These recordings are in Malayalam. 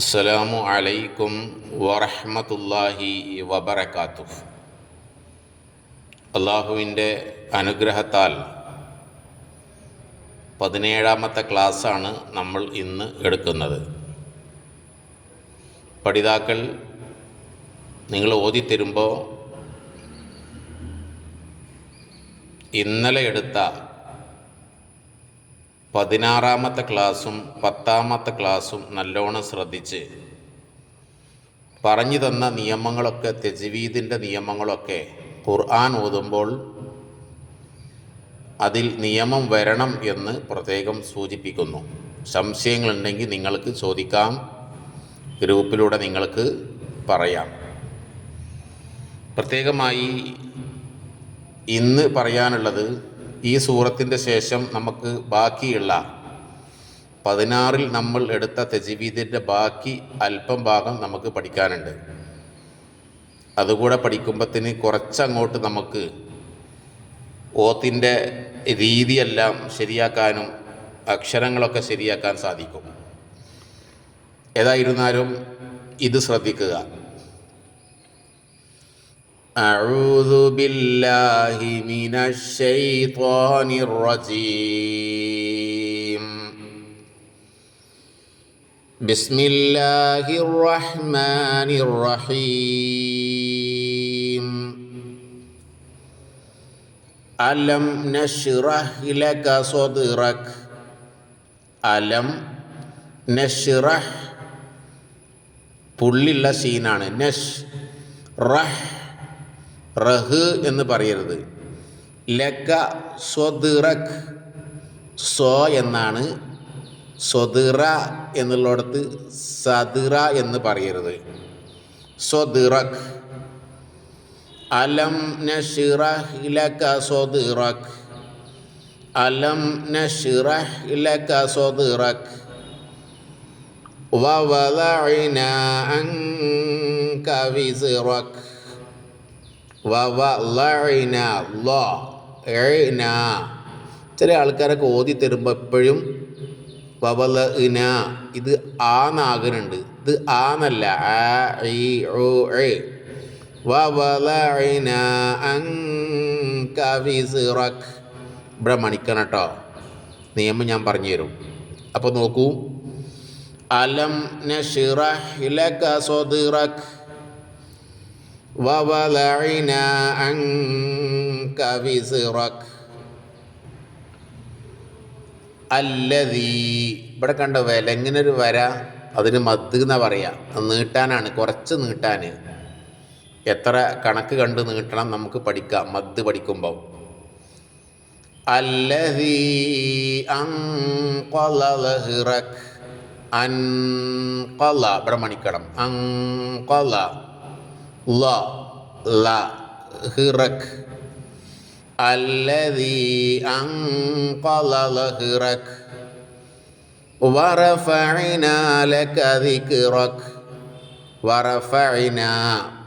അസ്സലാമു അലൈക്കും വറഹ്മത്തുള്ളാഹി വബറകാത്തു അള്ളാഹുവിന്റെ അനുഗ്രഹത്താൽ പതിനേഴാമത്തെ ക്ലാസ്സാണ് നമ്മൾ ഇന്ന് എടുക്കുന്നത്. പഠിതാക്കൾ നിങ്ങൾ ഓതിത്തരുമ്പോൾ ഇന്നലെ എടുത്ത പതിനാറാമത്തെ ക്ലാസ്സും പത്താമത്തെ ക്ലാസ്സും നല്ലോണം ശ്രദ്ധിച്ച് പറഞ്ഞു തന്ന നിയമങ്ങളൊക്കെ തെജ്വീദിന്റെ നിയമങ്ങളൊക്കെ ഖുർആൻ ഓതുമ്പോൾ അതിൽ നിയമം വരണം എന്ന് പ്രത്യേകം സൂചിപ്പിക്കുന്നു. സംശയങ്ങളുണ്ടെങ്കിൽ നിങ്ങൾക്ക് ചോദിക്കാം. ഗ്രൂപ്പിലൂടെ നിങ്ങൾക്ക് പറയാം. പ്രത്യേകമായി ഇന്ന് പറയാനുള്ളത് ഈ സൂറത്തിന്റെ ശേഷം നമുക്ക് ബാക്കിയുള്ള പതിനാറിൽ നമ്മൾ എടുത്ത തെജിവീദിന്റെ ബാക്കി അല്പം ഭാഗം നമുക്ക് പഠിക്കാനുണ്ട്. അതുകൂടെ പഠിക്കുമ്പത്തിന് കുറച്ചങ്ങോട്ട് നമുക്ക് ഓത്തിന്റെ രീതിയെല്ലാം ശരിയാക്കാനും അക്ഷരങ്ങളൊക്കെ ശരിയാക്കാൻ സാധിക്കും. ഏതായിരുന്നാലും ഇത് ശ്രദ്ധിക്കുക. أعوذ بالله من الشيطان الرجيم بسم الله الرحمن الرحيم ألم نشرح لك صدرك ألم نشرح പുള്ളിയുള്ള സീനാണ് നഷ് റഹ് റഹ് എന്ന് പറയരുത്. ലക്ക സ്വദിറഖ് സോ എന്നാണ് സ്വദിറ എന്നുള്ളടത്ത് സദിറ എന്ന് പറയരുത്. സ്വദിറഖ് അലം നഷിറഹ് ലക സ്വദിറഖ് അലം നഷിറഹ് ലക സ്വദിറഖ് വവദഅന അങ്ക വിസിറഖ് ചില ആൾക്കാരൊക്കെ ഓതി തരുമ്പോൾ എപ്പോഴും വവല ഇന ഇത് ആ നാകനുണ്ട് ഇത് ആന്നല്ല ആ ഇ ഓ എ. ഇവിടെ മണിക്കണം കേട്ടോ. നിയമം ഞാൻ പറഞ്ഞു തരും അപ്പോൾ നോക്കൂ. അലം നഷിറ ലക സ്വദിറക്. ووضعنا عنك وزرك അല്ലതീ ഇവിടെ കണ്ട വില എങ്ങനെ ഒരു വര അതിന് മദ് എന്നാ പറയാ നീട്ടാനാണ് കുറച്ച് നീട്ടാൻ എത്ര കണക്ക് കണ്ട് നീട്ടണം നമുക്ക് പഠിക്കാം മദ് പഠിക്കുമ്പോൾ അല്ലതീ അൻഖല ലഹ്റക് അൻഖല ഇവിടെ മണിക്കണം അൻഖല ല ല ഹിറക് الذي أنقض ظهرك ورفعنا لك ذكرك ورفعنا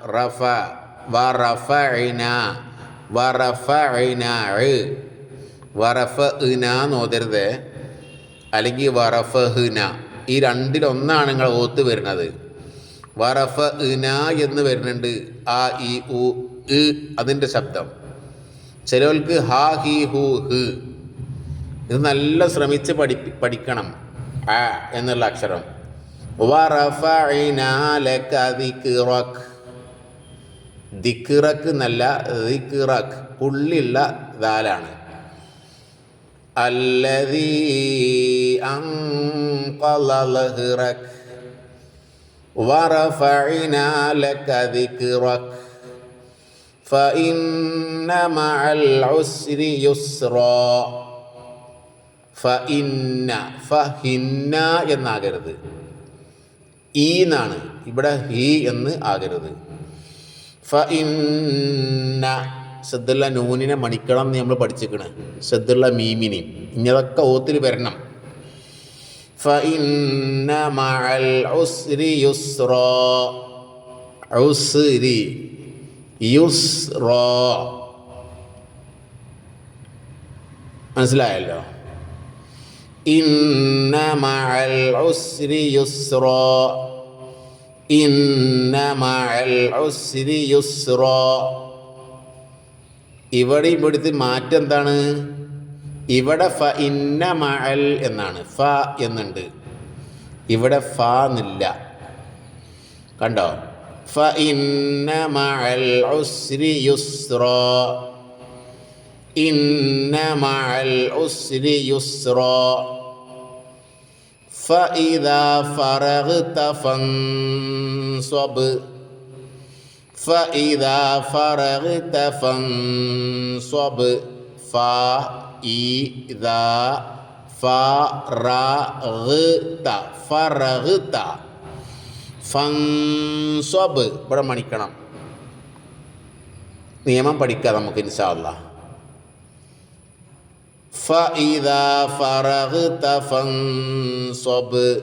رفع ورفعنا ورفعنا വറഫന നോതരുത് അല്ലെങ്കിൽ വറഫഹന ഈ രണ്ടിലൊന്നാണ് നിങ്ങൾ ഓത്ത് വരുന്നത് വറഫ ഇന എന്ന് വരുന്നുണ്ട്. ആ ഇ ഉ ഇ അതിന്റെ ശബ്ദം. ചിലവർക്ക് ഹാ ഹി ഹു ഹ്. ഇത് നല്ല ശ്രമിച്ച് പഠി പഠിക്കണം. ആ എന്നുള്ള അക്ഷരം. ദിക്കിറക്ക് നല്ല ദിക്കിറക്ക് പുള്ളിയുള്ള ദാലാണ് അല്ലതീ അങ്കലഹ്റക് ورفعنا لك ذكرك فإن مع العسر يسرا ഫഇന്ന ഫഹിന്ന എന്നാകരുത് ഈ എന്നാണ് ഇവിടെ ഹി എന്ന് ആകരുത് ഫഇന്ന ശ്രദ്ധുള്ള നൂനിനെ മണിക്കണം എന്ന് നമ്മൾ പഠിച്ചിരിക്കണ് ശ്രദ്ധുള്ള മീമിനെയും ഇങ്ങതൊക്കെ ഓത്തിൽ വരണം فإن مع العسر يسرا عسر يسرا മനസ്സിലായല്ലോ ഇന്ന മഅൽ ഉസ്രി യുസ്ര ഇന്ന മഅൽ ഉസ്രി യുസ്റ ഇവിടെ ഇവിടുത്തെ മാറ്റം എന്താണ് ഇവിടെ ഫ ഇന്ന മഅൽ എന്നാണ് ഫ എന്നുണ്ട് ഇവിടെ ഫ എന്നില്ല കണ്ടോ ഫ ഇന്ന മഅൽ ഉസ്രി യുസ്റ ഇന്ന മഅൽ ഉസ്രി യുസ്റ فإذا فرغت فانصب فإذا فرغت فانصب ഇ ദ ഫ റ ത. ഇവിടെ മണിക്കണം. നിയമം പഠിക്കാം നമുക്ക് ഇൻഷാല്ല ഫ ഇദ ഫറഹ് ത ഫൻസബ്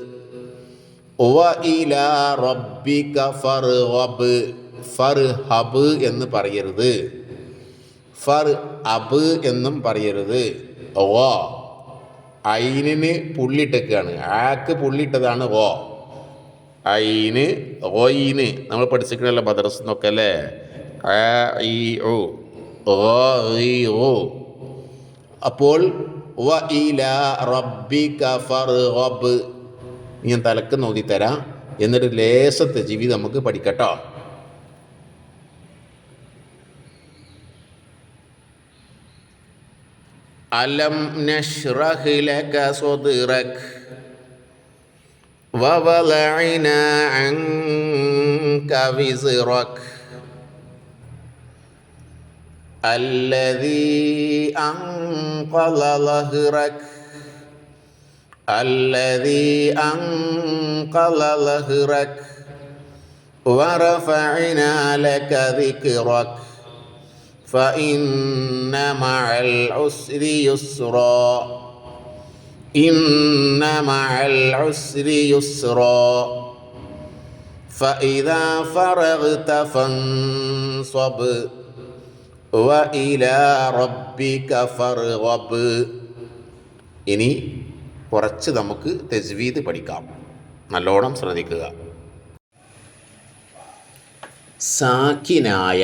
വഇല റബ്ബിക ഫർഹബ് ഫർഹബ് എന്ന് പറയരുത്. ഫർ അബ് എന്നും പറയരുത്. ഓ ഐനിന് പുള്ളിട്ടേക്കാണ് ആക്ക് പുള്ളിട്ടതാണ് ഓ ഐന് ഓയിന് നമ്മൾ പഠിച്ചിട്ടുണ്ടല്ലോ മദ്രസ് എന്നൊക്കെ അല്ലേ? ഈ ഓ ഓ അപ്പോൾ വ ഞാൻ തലക്ക് നോക്കി തരാം. എന്നിട്ട് ലേശത്തെ ജീവി നമുക്ക് പഠിക്കട്ടോ. ألم نشرح لك صدرك ووضعنا عنك وزرك الذي أنقل ظهرك الذي أنقل ظهرك ورفعنا لك ذكرك فإن مع العسر يسرا إن مع العسر يسرا فإذا فرغت فانصب وإلى ربك فارغب ഇനി കുറച്ച് നമുക്ക് തെജ്വീദ് പഠിക്കാം നല്ലോണം ശ്രദ്ധിക്കുക സാക്കിനായ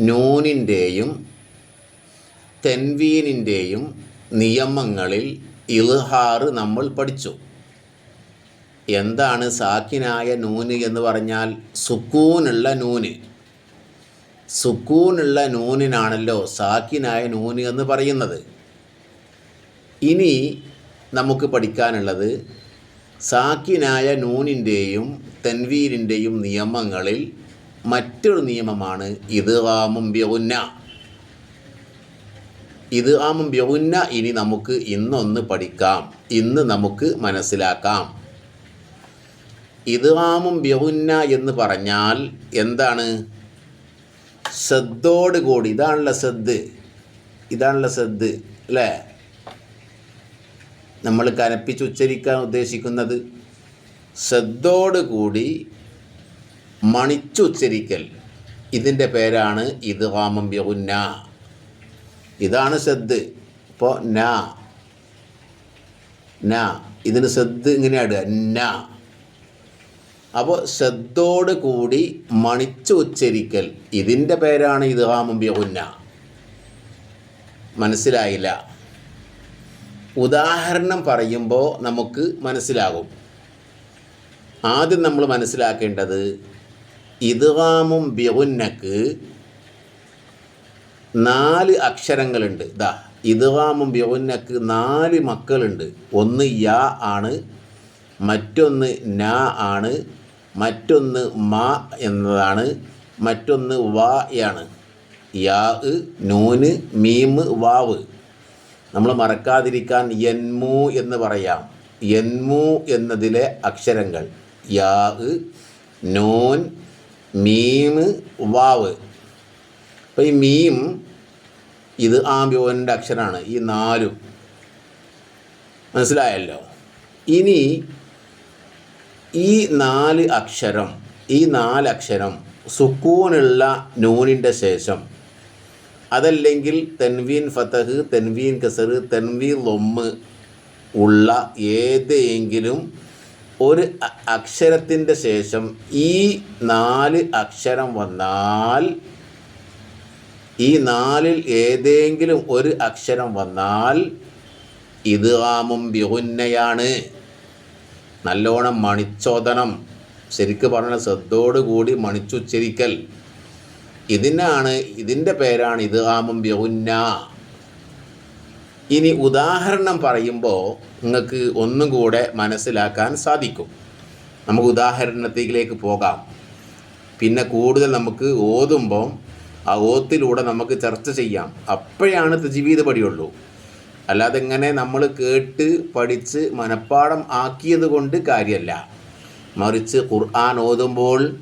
നൂനിന്റെയും തെൻവീനിന്റെയും നിയമങ്ങളിൽ ഇൽഹാർ നമ്മൾ പഠിച്ചു. എന്താണ് സാക്കിനായ നൂന് എന്ന് പറഞ്ഞാൽ സുക്കൂനുള്ള നൂന്. സുക്കൂനുള്ള നൂനിനാണല്ലോ സാക്കിനായ നൂന് എന്ന് പറയുന്നത്. ഇനി നമുക്ക് പഠിക്കാനുള്ളത് സാക്കിനായ നൂനിന്റെയും തെൻവീരിന്റെയും നിയമങ്ങളിൽ മറ്റൊരു നിയമമാണ് ഇത് ആമും ബ്യൗന്ന ഇത് ആമും ഇനി നമുക്ക് ഇന്നൊന്ന് പഠിക്കാം. ഇന്ന് നമുക്ക് മനസ്സിലാക്കാം. ഇത് ആമും എന്ന് പറഞ്ഞാൽ എന്താണ്? സദ്ദോട് കൂടി. ഇതാണല്ലോ സദ്. ഇതാണല്ലോ സദ് അല്ലേ? നമ്മൾ കനപ്പിച്ച് ഉച്ചരിക്കാൻ ഉദ്ദേശിക്കുന്നത് കൂടി മണിച്ചുച്ചരിക്കൽ. ഇതിന്റെ പേരാണ് ഇത് ഹാമം യൗന്ന ഇതാണ് സദ്. ഇപ്പോൾ ന. ന. ഇതിന് സദ് ഇങ്ങനെയാണ് ന. അപ്പോൾ ശ്രദ്ധോട് കൂടി മണിച്ചു ഉച്ചരിക്കൽ ഇതിന്റെ പേരാണ് ഇത് ഹാമം ബിഹുന്ന മനസ്സിലായില്ല? ഉദാഹരണം പറയുമ്പോൾ നമുക്ക് മനസ്സിലാകും. ആദ്യം നമ്മൾ മനസ്സിലാക്കേണ്ടത് ഇദ്ഗാമും ബിഗുന്നക്ക് നാല് അക്ഷരങ്ങളുണ്ട്. ഇതാ ഇദ്ഗാമും ബിഗുന്നക്ക് നാല് മക്കളുണ്ട്. ഒന്ന് യാ ആണ് മറ്റൊന്ന് ന ആണ് മറ്റൊന്ന് മ എന്നതാണ് മറ്റൊന്ന് വാ ആണ് യാ നൂന് മീമ് വാവ്. നമ്മൾ മറക്കാതിരിക്കാൻ യന്മു എന്ന് പറയാം. യന്മു എന്നതിലെ അക്ഷരങ്ങൾ. യാ നോൻ മീം വാവ്. അപ്പോൾ ഈ മീം ഇത് ആംബ്യോന്റെ അക്ഷരമാണ് ഈ നാലും. മനസ്സിലായല്ലോ? ഇനി ഈ നാല് അക്ഷരം ഈ നാല് നാലക്ഷരം സുക്കൂനുള്ള നൂനിന്റെ ശേഷം അതല്ലെങ്കിൽ തെൻവീൻ ഫതഹ് തെൻവീൻ കസർ തെൻവീൻ ലൊമ്മ് ഉള്ള ഏതെങ്കിലും ഒരു അക്ഷരത്തിന്റെ ശേഷം ഈ നാല് അക്ഷരം വന്നാൽ ഈ നാലിൽ ഏതെങ്കിലും ഒരു അക്ഷരം വന്നാൽ ഇത് ആമും ബിഹുന്നയാണ് നല്ലോണം മണിച്ചോദനം ശരിക്ക് പറഞ്ഞ ശ്രദ്ധയോടുകൂടി മണിച്ചുച്ചരിക്കൽ. ഇതിനാണ് ഇതിന്റെ പേരാണ് ഇത് ആമും ബിഹുന്ന ഇനി ഉദാഹരണം പറയുമ്പോൾ നിങ്ങൾക്ക് ഒന്നും കൂടെ മനസ്സിലാക്കാൻ സാധിക്കും. നമുക്ക് ഉദാഹരണത്തിലേക്ക് പോകാം. പിന്നെ കൂടുതൽ നമുക്ക് ഓതുമ്പോൾ ആ ഓത്തിലൂടെ നമുക്ക് ചർച്ച ചെയ്യാം. അപ്പോഴാണ് തജീവീത് പടിയുള്ളൂ. അല്ലാതെ ഇങ്ങനെ നമ്മൾ കേട്ട് പഠിച്ച് മനഃപ്പാടം ആക്കിയത് കൊണ്ട് കാര്യമല്ല മറിച്ച് ഖുർആൻ ഓതുമ്പോൾ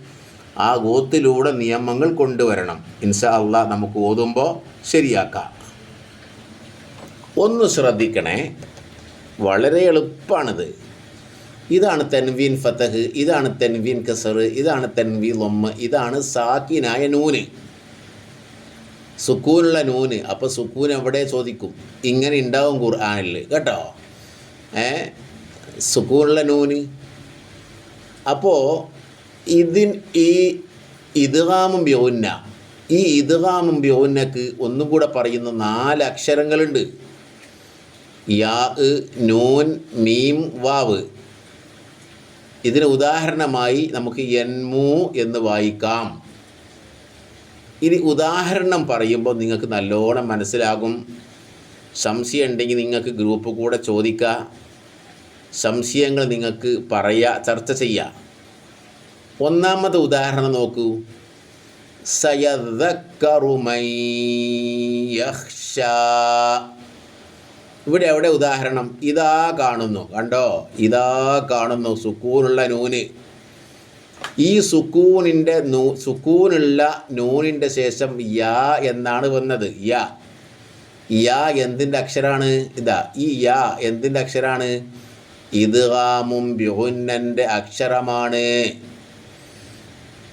ആ ഓത്തിലൂടെ നിയമങ്ങൾ കൊണ്ടുവരണം. ഇൻഷാ അള്ളാ നമുക്ക് ഓതുമ്പോൾ ശരിയാക്കാം. ഒന്ന് ശ്രദ്ധിക്കണേ. വളരെ എളുപ്പമാണിത് ഇതാണ് തെൻവീൻ ഫതഹ് ഇതാണ് തെൻവീൻ കസർ ഇതാണ് തെൻവീൻ ഒമ്മ ഇതാണ് സാക്കിനായ നൂന്. സുക്കൂനുള്ള നൂന്. അപ്പോൾ സുക്കൂൻ എവിടെ ചോദിക്കും? ഇങ്ങനെ ഉണ്ടാവും ഖുർആാനിൽ. കേട്ടോ? ഏ? സുക്കൂനുള്ള നൂന്. അപ്പോൾ ഇതിൻ ഈ ഇദ്ഗാമും ബ്യോന്ന ഈ ഇദ്ഗാമും ബ്യോന്നക്ക് ഒന്നും കൂടെ പറയുന്ന നാല് അക്ഷരങ്ങളുണ്ട്. യാ നൂൻ മീം വാവ്. ഇതിന് ഉദാഹരണമായി നമുക്ക് എൻമു എന്ന് വായിക്കാം. ഇനി ഉദാഹരണം പറയുമ്പോൾ നിങ്ങൾക്ക് നല്ലോണം മനസ്സിലാകും. സംശയം ഉണ്ടെങ്കിൽ നിങ്ങൾക്ക് ഗ്രൂപ്പ് കൂടെ ചോദിക്കുക. സംശയങ്ങൾ നിങ്ങൾക്ക് പറയുക ചർച്ച ചെയ്യുക. ഒന്നാമത്തെ ഉദാഹരണം നോക്കൂ. സയദക്കറു മൻ യഖ്ശാ ഇവിടെ എവിടെ ഉദാഹരണം? ഇതാ കാണുന്നു. കണ്ടോ? ഇതാ കാണുന്നു സുക്കൂനുള്ള നൂന്. ഈ സുക്കൂനിന്റെ നൂ സുക്കൂനുള്ള നൂനിന്റെ ശേഷം യാ എന്നാണ് വന്നത്. യാ. യാ എന്തിന്റെ അക്ഷരാണ്? ഇതാ ഈ യാ എന്തിന്റെ അക്ഷരാണ്? ഇദ്ഗാമും ബിഹുന്നന്റെ അക്ഷരമാണ്.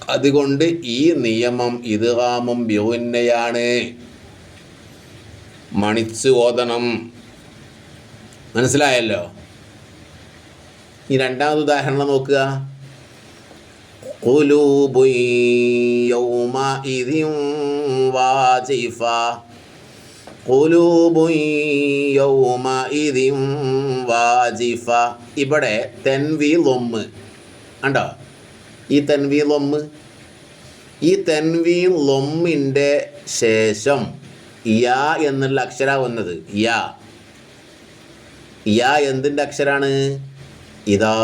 അതുകൊണ്ട് ഈ നിയമം ഇദ്ഗാമും ബിഹുന്നയാണ് മണിച്ചു ഓതണം. മനസ്സിലായല്ലോ? ഈ രണ്ടാമത് ഉദാഹരണം നോക്കുക. ഇവിടെ തെൻവി ലൊമ്മ് ഉണ്ടോ ഈ തെൻവി ലൊമ്മ് ഈ തെൻവി ലൊമ്മിന്റെ ശേഷം യാ എന്നുള്ള അക്ഷര വന്നത്. യാ. യാ എന്തിന്റെ അക്ഷരാണ്? ഇതാ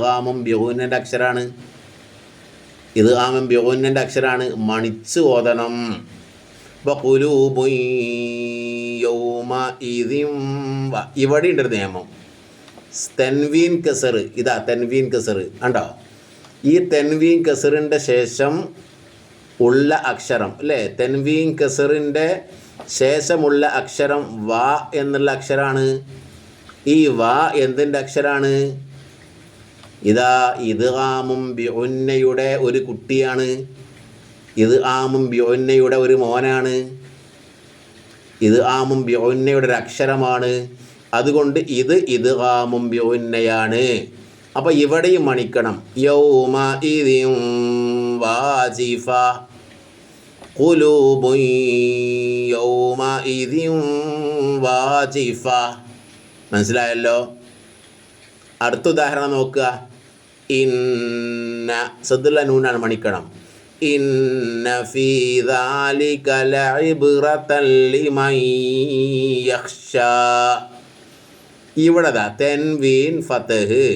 കാമം ബ്യൂനന്റെ അക്ഷരാണ്. ഇത് കാമം ബ്യൂനന്റെ അക്ഷരാണ്. മണിച്ച് ഓതണം. ഇവിടെ ഉണ്ട് നിയമം. തെൻവീൻ കസർ. ഇതാ തെൻവീൻ കസർ. കണ്ടോ? ഈ തെൻവീൻ കസറിന്റെ ശേഷം ഉള്ള അക്ഷരം അല്ലേ? തെൻവീൻ കസറിന്റെ ശേഷമുള്ള അക്ഷരം വ എന്നുള്ള അക്ഷരമാണ് ഈ വ എന്തിൻ്റെ അക്ഷരാണ് ഇതാ ഇത് ആമും ബിഒന്നയുടെ ഒരു കുട്ടിയാണ് ഇത് ആമും ബിഒന്നയുടെ ഒരു മോനാണ് ഇത് ആമും ബിഒന്നയുടെ ഒരു അക്ഷരമാണ് അതുകൊണ്ട് ഇത് ഇത് ആമും ബിഒന്നയാണ് അപ്പോൾ ഇവിടെയും മണിക്കണം യൗമ ഇതിം വാജിഫ قلوب يومئذ വാജിഫ മനസ്സിലായല്ലോ അടുത്ത ഉദാഹരണം നോക്കുക ഇന്ന സദ്ദുള്ള നൂനാണ് മണിക്കണം ഇന്ന ഫീ ذلك لعبرة لمن يخشى ഇവിടെ ദാ തെൻവീൻ ഫതഹ്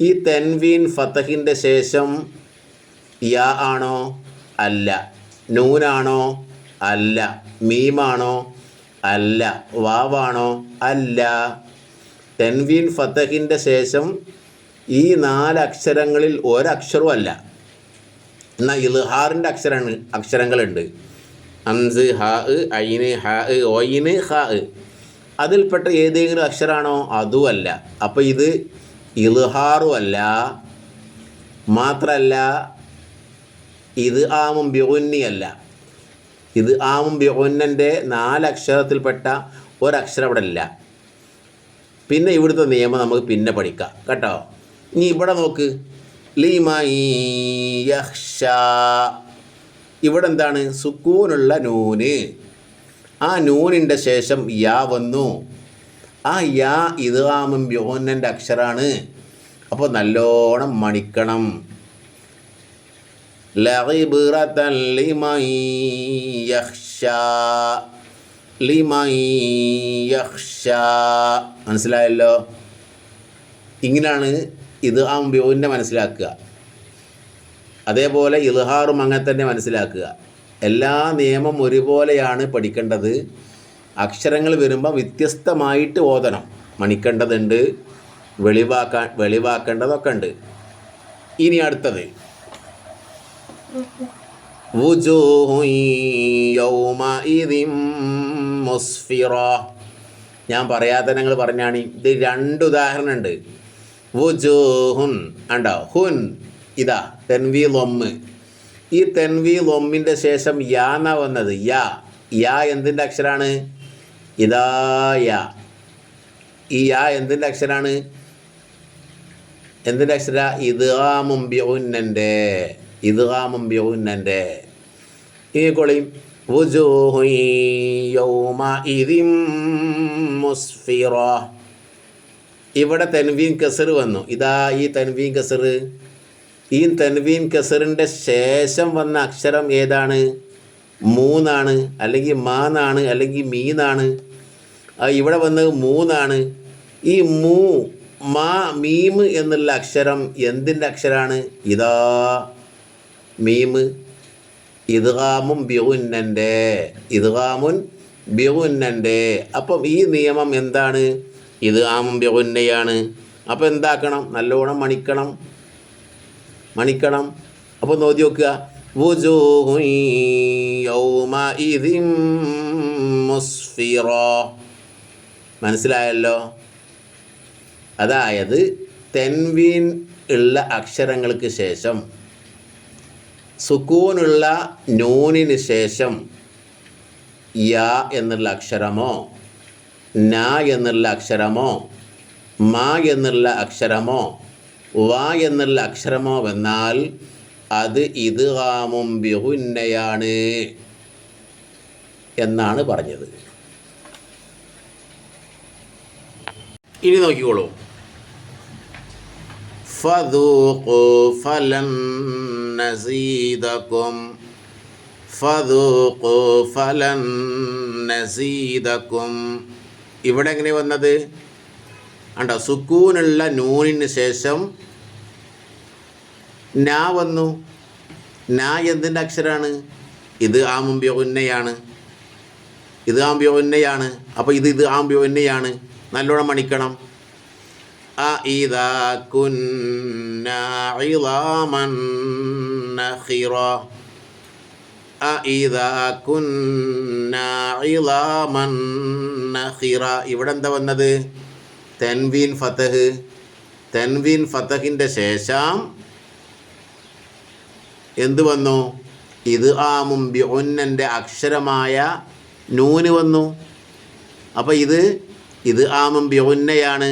ഈ തെൻവീൻ ഫതഹിൻ്റെ ശേഷം യാ ആണോ അല്ല നൂനാണോ അല്ല മീമാണോ അല്ല. വാവാണോ? അല്ല. തെൻവീൻ ഫത്തഹിന്റെ ശേഷം ഈ നാല് അക്ഷരങ്ങളിൽ ഒരക്ഷരവും അല്ല. എന്നാൽ ഇൽഹാറിന്റെ അക്ഷരമാണ് അക്ഷരങ്ങളുണ്ട്. അൻസ് ഹാ ഐന് ഹാ ഒയിന് ഹാ അതിൽപ്പെട്ട ഏതെങ്കിലും അക്ഷരമാണോ അതുമല്ല. അപ്പോൾ ഇത് ഇൽഹാറുമല്ല മാത്രമല്ല ഇത് ആമും ബിഗുന്നിയല്ല. ഇത് ആമും ബിഗുന്നന്റെ നാലക്ഷരത്തിൽപ്പെട്ട ഒരക്ഷരം അവിടെ ഇല്ല പിന്നെ ഇവിടുത്തെ നിയമം നമുക്ക് പിന്നെ പഠിക്കാം. കേട്ടോ? ഇനി ഇവിടെ നോക്ക്. ഇവിടെ എന്താണ് സുക്കൂനുള്ള നൂന്. ആ നൂനിന്റെ ശേഷം യാ വന്നു. ആ യാ ഇതാമും ബ്യോന്നന്റെ അക്ഷരമാണ് അപ്പോൾ നല്ലോണം മണിക്കണം. ലഇബ്റതൻ ലിമൻ യഖ്ഷാ ലിമൻ യഖ്ഷാ മനസ്സിലായല്ലോ ഇങ്ങനെയാണ് ഇത് ആ ബ്യോനെ മനസ്സിലാക്കുക അതേപോലെ ഇൽഹാറും അങ്ങനെ തന്നെ മനസ്സിലാക്കുക എല്ലാ നിയമം ഒരുപോലെയാണ് പഠിക്കേണ്ടത് അക്ഷരങ്ങൾ വരുമ്പോൾ വ്യത്യസ്തമായിട്ട് ഓതണം മണിക്കേണ്ടതുണ്ട് വെളിവാക്കാൻ വെളിവാക്കേണ്ടതൊക്കെ ഉണ്ട് ഇനി അടുത്തത് وجوه يومئذ مسفرة ഞാൻ പറയാത്ത ഞങ്ങൾ പറഞ്ഞാണ്. ഇത് രണ്ട് ഉദാഹരണം ഉണ്ട് വുജൂഹുൻ ഉണ്ടോ ഹുൻ ഇതാ തെൻവി ലൊമ്മ് ഈ തെൻവി ലൊമ്മിന്റെ ശേഷം യാ എന്നാ വന്നത്. യാ. യാ എന്തിന്റെ അക്ഷരാണ്? ഇതാ യാ. ഈ യാ എന്തിന്റെ അക്ഷരാണ്? എന്തിന്റെ അക്ഷര? ഇദ്ഗാമും ബിഉന്നന്റെ. ഇദ്ഗാമും യൗന്നന്റെ ഈ കൊളിയും. ഇവിടെ തൻവീൻ കസർ വന്നു. ഇതാ ഈ തൻവീൻ കസർ. ഈ തൻവീൻ കസറിന്റെ ശേഷം വന്ന അക്ഷരം ഏതാണ്? മൂന്നാണ് അല്ലെങ്കിൽ മാന്നാണ് അല്ലെങ്കിൽ മീനാണ്. ഇവിടെ വന്നത് മൂന്നാണ്. ഈ മൂ മാ മീം എന്നുള്ള അക്ഷരം എന്തിന്റെ അക്ഷരമാണ് ഇതാ മീമ്. ഇദ്ഗാമും ബിഹുന്നന്റെ ഇദ്ഗാമുൻ ബിഹുന്നന്റെ അപ്പം ഈ നിയമം എന്താണ്? ഇദ്ഗാമും ബിഹുന്നയാണ് അപ്പം എന്താക്കണം? നല്ലോണം മണിക്കണം. മണിക്കണം. അപ്പം നോക്കി നോക്കുക. മനസ്സിലായല്ലോ? അതായത് തെൻവീൻ ഉള്ള അക്ഷരങ്ങൾക്ക് ശേഷം സുക്കൂനുള്ള നൂനിന് ശേഷം യാ എന്നുള്ള അക്ഷരമോ ന എന്നുള്ള അക്ഷരമോ മ എന്നുള്ള അക്ഷരമോ വ എന്നുള്ള അക്ഷരമോ വന്നാൽ അത് ഇത് കാമും ബിഹുന്നയാണ് എന്നാണ് പറഞ്ഞത്. ഇനി നോക്കിക്കോളൂ. ഫലം نزيدكم فذوقوا فلن نزيدكم ഇവിടെ എങ്ങനെ വന്നത് കണ്ടോ സുക്കൂനുള്ള നൂനിന് ശേഷം നാ വന്നു നാ എന്തിൻ്റെ അക്ഷരമാണ് ഇത് ആമുമ്പ്യ ഉന്നയാണ് ഇത് ആമ്പ്യ ഉന്നയാണ് അപ്പോൾ ഇത് ഇത് ആമ്പ്യ ഉന്നയാണ് നല്ലോണം മണിക്കണം أإذا كنا عظاما نخرا أإذا كنا عظاما نخرا ഇവിടെ എന്താ വന്നത് തെൻവീൻ ഫതഹ് തെൻവീൻ ഫതഹിൻ്റെ ശേഷം എന്ത് വന്നു ഇത് ആമും ബിഉന്നൻ്റെ അക്ഷരമായ നൂന് വന്നു അപ്പോൾ ഇത് ഇത് ആമും ബിഉന്നയാണ്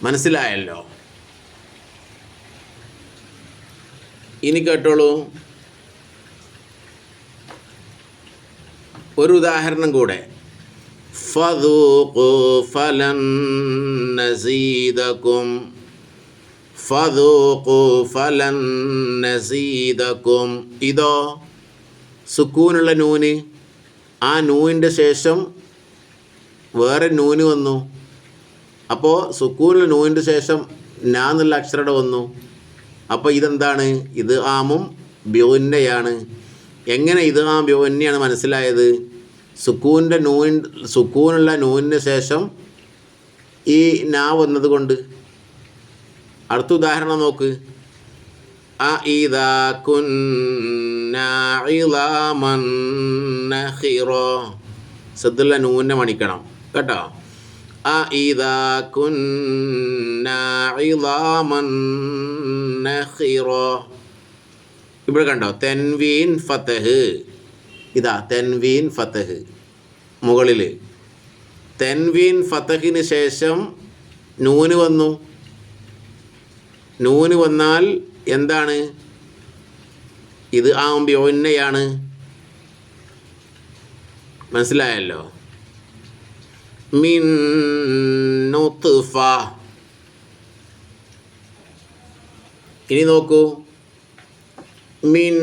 മനസ്സിലായല്ലോ ഇനി കേട്ടോളൂ. ഒരു ഉദാഹരണം കൂടെ. ഫദൂഖു ഫലൻ ഫലൻ ഇതോ സുക്കൂനുള്ള നൂന്. ആ നൂവിന്റെ ശേഷം വേറെ നൂന് വന്നു. അപ്പോൾ സുക്കൂനുള്ള നൂവിന്റെ ശേഷം നാന്നുള്ള എന്നുള്ള അക്ഷരം വന്നു. അപ്പോൾ ഇതെന്താണ് ഇത് ആമും ബ്യോന്നയാണ് എങ്ങനെ ഇത് ആ ബ്യോന്നയാണ് മനസ്സിലായത് സുക്കൂനിൻ്റെ നൂൻ സുക്കൂനുള്ള നൂനിന് ശേഷം ഈ നാ വന്നത് കൊണ്ട് അടുത്ത ഉദാഹരണം നോക്ക് അ ഇതാ കുന്നാമൻ സദ്ദുള്ള നൂനെ മണിക്കണം കേട്ടോ أإذا كنا عظاما ഇവിടെ കണ്ടോ? തെൻവീൻ ഫത്തഹ് ഇതാ തെൻവീൻ ഫത്തഹ് മുകളിൽ തെൻവീൻ ഫത്തഹിന് ശേഷം നൂന് വന്നു. നൂന് വന്നാൽ എന്താണ്? ഇത് ആ ബ്യോന്നയാണ് മനസ്സിലായല്ലോ? മിൻ നുത്ഫ. ഇനി നോക്കൂ. മിൻ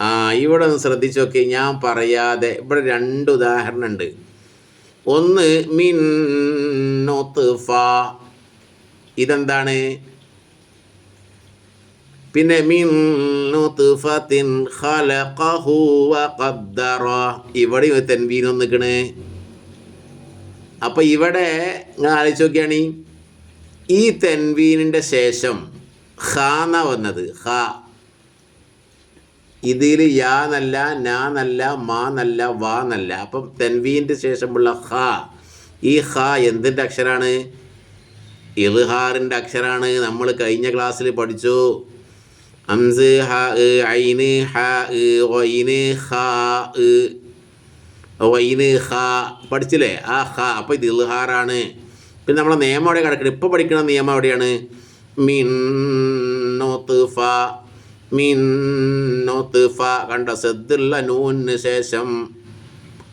ആ ഇവിടെ ഒന്ന് ശ്രദ്ധിച്ചു നോക്കി ഞാൻ പറയാതെ ഇവിടെ രണ്ട് ഉദാഹരണം ഉണ്ട് ഒന്ന് മിൻ നുത്ഫ. ഇതെന്താണ്? പിന്നെ മിൻ വഖദ്ദറ. ഇവിടെ തെൻവീൻ നിൽക്കണേ അപ്പൊ ഇവിടെ നിങ്ങൾ ആലോചിച്ച് നോക്കിയാണ്. ഈ തെൻവീനിന്റെ ശേഷം ഹാന്ന വന്നത്. ഹ ഇതിൽ യാ എന്നല്ല നാ എന്നല്ല മാ എന്നല്ല വാ എന്നല്ല അപ്പം തെൻവീന്റെ ശേഷമുള്ള ഹ ഈ ഹ എന്തിന്റെ അക്ഷരമാണ് ഇൽഹാറിന്റെ അക്ഷരാണ്. നമ്മൾ കഴിഞ്ഞ ക്ലാസ്സിൽ പഠിച്ചു. അംസ് ഹ ഐന് ഹ ഒയിന് ഹ ഒയിന് ഹ പഠിച്ചില്ലേ? ആ ഹ. അപ്പോൾ ഇത് ഇൽഹാറാണ്. പിന്നെ നമ്മളെ നിയമം അവിടെ കിടക്കണം ഇപ്പോൾ പഠിക്കുന്ന നിയമം എവിടെയാണ് മിൻ ഫ മിൻ ഫ. കണ്ട സെദ്ദുള്ള നൂനിന് ശേഷം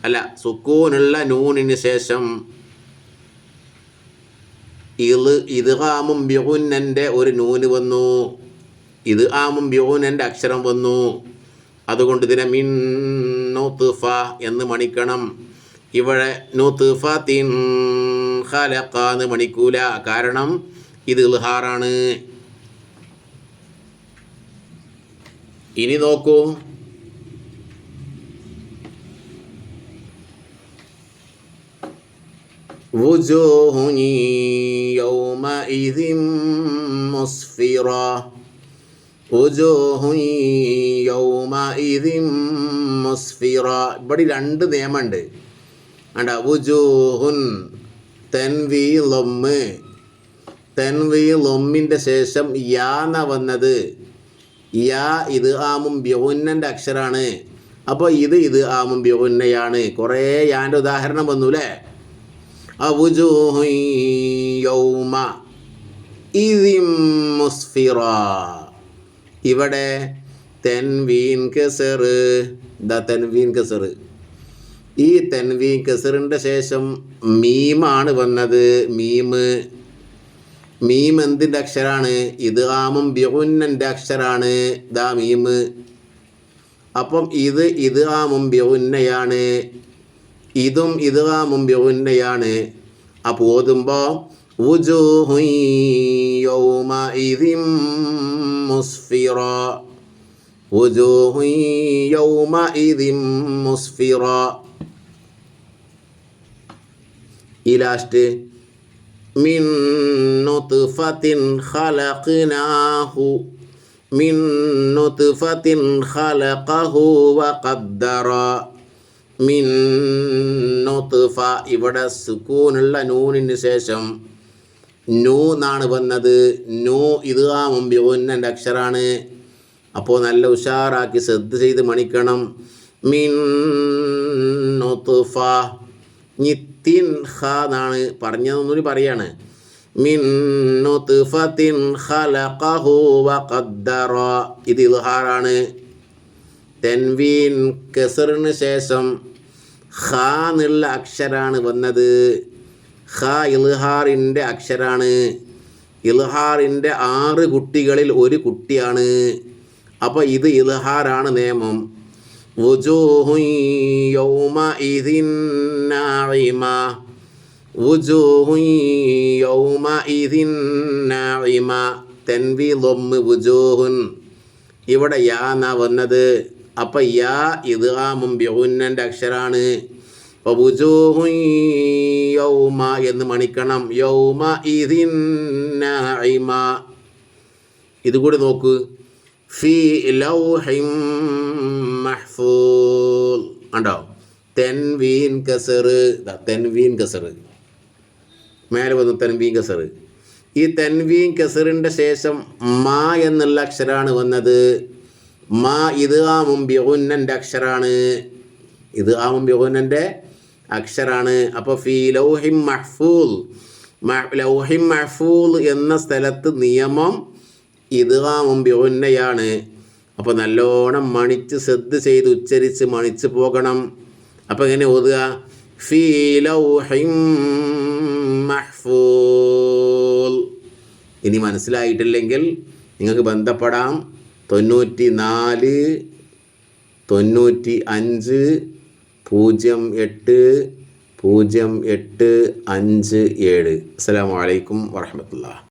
അല്ല സുക്കൂനുള്ള നൂനിന് ശേഷം ഇത് ആമും ബ്യൂനന്റെ ഒരു നൂന് വന്നു. ഇത് ആമും ബ്യൂനന്റെ അക്ഷരം വന്നു. അതുകൊണ്ട് ഇതിനെ മിൻ നൂത്തുഫ എന്ന് മണിക്കണം ഇവിടെ നൂത്തുഫ തിൻ ഖലഖ എന്ന് മണിക്കൂല കാരണം ഇത് ഇൽഹാറാണ് ഇനി നോക്കൂ وجوه يومئذ مسفرة മുസ്ഫിറ. ഇവിടെ രണ്ട് നിയമമുണ്ട്. അണ്ട ഉജൂഹുൻ തെൻവി ലൊമ്മ് തെൻവി ലൊമ്മിന്റെ ശേഷം യാ എന്ന വന്നത്. യാ ഇത് ആമും ബ്യൗന്നന്റെ അക്ഷരമാണ് അപ്പോൾ ഇത് ഇത് ആമും ബ്യൗന്നയാണ്. കുറേ യാന്റെ ഉദാഹരണം വന്നു അല്ലേ അബുജൂഹും യൗമ ഇതിം മുസ്ഫിറ. ഇവിടെ തെൻവീൻ കെസറ് ദ തെൻവീൻ കെസറ് ഈ തെൻവീൻ കെസറിന്റെ ശേഷം മീമാണ് വന്നത്. മീമ് മീം എന്തിന്റെ അക്ഷരാണ്? ഇത് ആമും ബ്യൗന്നന്റെ അക്ഷരാണ്. ദാ മീമ് അപ്പം ഇത് ഇത് ആമും ബ്യൗന്നയാണ് ഇതും ഇത് ആമും ബ്യൗന്നയാണ് അപ്പോൾ ഓതുമ്പോൾ وجوه يومئذ مسفرة وجوه يومئذ مسفرة ഈ ലാസ്റ്റ് മിൻ നുത്ഫത്തിൻ ഖലഖ്നാഹു മിൻ നുത്ഫത്തിൻ ഖലഖഹു വഖദ്ദറ മിൻ നുത്ഫ ഇവിടെ സുക്കൂനുള്ള നൂനിന് ശേഷം നൂ എന്നാണ് വന്നത് നോ ഇത് ആ മുമ്പ് ഒന്നന്റെ അക്ഷരാണ്. അപ്പോൾ നല്ല ഉഷാറാക്കി ശ്രദ്ധ ചെയ്ത് മണിക്കണം. മിൻ നൊത്തുഫ നിത്തിൻ ഹ എന്നാണ് പറഞ്ഞതൊന്നുകൂടി പറയാണ്. മിൻ നുത്ഫത്തിൻ ഖലഖഹു വഖദ്ദറ. ഇത് ഇൽഹാറാണ്. തെൻവീൻ കെസറിന് ശേഷം ഖ എന്നുള്ള അക്ഷരാണ് വന്നത്. ഹ ഇൽഹാറിന്റെ അക്ഷരാണ്. ഇൽഹാറിന്റെ ആറ് കുട്ടികളിൽ ഒരു കുട്ടിയാണ്. അപ്പോൾ ഇത് ഇൽഹാറാണ് നിയമം. ഇവിടെ യാ എന്നാ വന്നത്? അപ്പം യാ ഇത് ആ മുമ്പ് യൗന്നന്റെ അക്ഷരാണ്. യൗമ എന്ന് മണിക്കണം. യൗമ ഇതിൻ നാഇമ. ഇതുകൂടി നോക്ക്. ഫി ലൗഹിം മഹ്ഫൂൽ. ഉണ്ടോ തെൻവീൻ കസർ തെൻവീൻ കസർ മേലെ വന്നു തെൻവീൻ കസർ ഈ തെൻവീൻ കസറിന്റെ ശേഷം മാ എന്നുള്ള അക്ഷരമാണ് വന്നത്. മാ ഇത് ആ മുമ്പ്യൗന്നന്റെ അക്ഷരാണ്. ഇത് ആ മുമ്പ്യൗന്നന്റെ അക്ഷരാണ്. അപ്പോൾ ഫീ ലൗഹിം മഹ്ഫൂൽ. ലൗഹിം മഹ്ഫൂൽ എന്ന സ്ഥലത്ത് നിയമം ഇത് ബിഉന്നയാണ്. അപ്പോൾ നല്ലോണം മണിച്ച് ശ്രദ്ധ ചെയ്ത് ഉച്ചരിച്ച് മണിച്ച് പോകണം. അപ്പോൾ എങ്ങനെ ഓതുക? ഫീ ലൗഹിം മഹ്ഫൂൽ. ഇനി മനസ്സിലായിട്ടില്ലെങ്കിൽ നിങ്ങൾക്ക് ബന്ധപ്പെടാം. തൊണ്ണൂറ്റി നാല് തൊണ്ണൂറ്റി അഞ്ച് പൂജ്യം എട്ട് പൂജ്യം എട്ട് അഞ്ച് ഏഴ്. അസ്സലാമു അലൈക്കും വറഹമത്തുള്ള